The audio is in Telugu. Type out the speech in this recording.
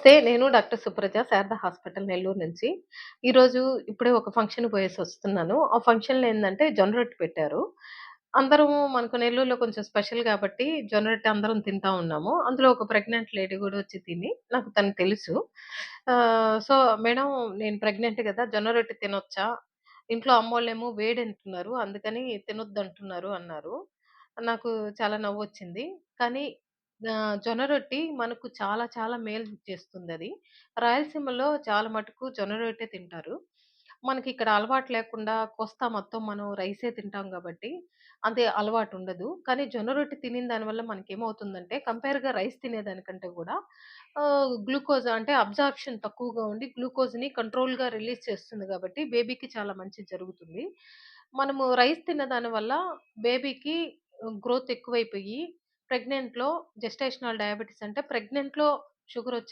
నమస్తే. నేను డాక్టర్ సుప్రజ శారద హాస్పిటల్ నెల్లూరు నుంచి. ఈరోజు ఇప్పుడే ఒక ఫంక్షన్ పోయేసి వస్తున్నాను ఆ ఫంక్షన్‌లో ఏంటంటే జొన్నరొట్టి పెట్టారు. అందరము మనకు నెల్లూరులో కొంచెం స్పెషల్ కాబట్టి జొన్న రొట్టె అందరం తింటా ఉన్నాము. అందులో ఒక ప్రెగ్నెంట్ లేడీ కూడా వచ్చి తిని నాకు తను తెలుసు. సో, "మేడం నేను ప్రెగ్నెంట్ కదా జొన్నరొట్టె తినొచ్చా? ఇంట్లో అమ్మోళ్ళేమో వేడంటున్నారు. అందుకని తినొద్దంటున్నారు" అన్నారు. నాకు చాలా నవ్వు వచ్చింది కానీ ఆహ్, జొన్న రొట్టి మనకు చాలా చాలా మేలు చేస్తుందది. రాయలసీమలో చాలా మటుకు జొన్న రొట్టె తింటారు. మనకిక్కడ అలవాటు లేకుండా కోస్తా మొత్తం మనం రైసే తింటాం గాబట్టి, అంతే అలవాటుండదు. కానీ జొన్న రొట్టి తినిన దానివల్ల మనకేమవుతుందంటే కంపేర్‌గా రైస్ తినేదానికంటే గూడా ఆహ్, గ్లూకోజ్ అంటే అబ్జార్ప్షన్ తక్కువగా ఉండి గ్లూకోజ్‌ని కంట్రోల్‌గా రిలీజ్ చేస్తుంది గాబట్టి బేబీకి చాలా మంచి జరుగుతుంది. మనము రైస్ తిన్న దానివల్ల బేబీకి గ్రోత్ ఎక్కువైపోయి ప్రెగ్నెంట్‌లో జెస్టేషనల్ డయాబెటిస్ అంటే ప్రెగ్నెంట్‌లో షుగరొచ్చి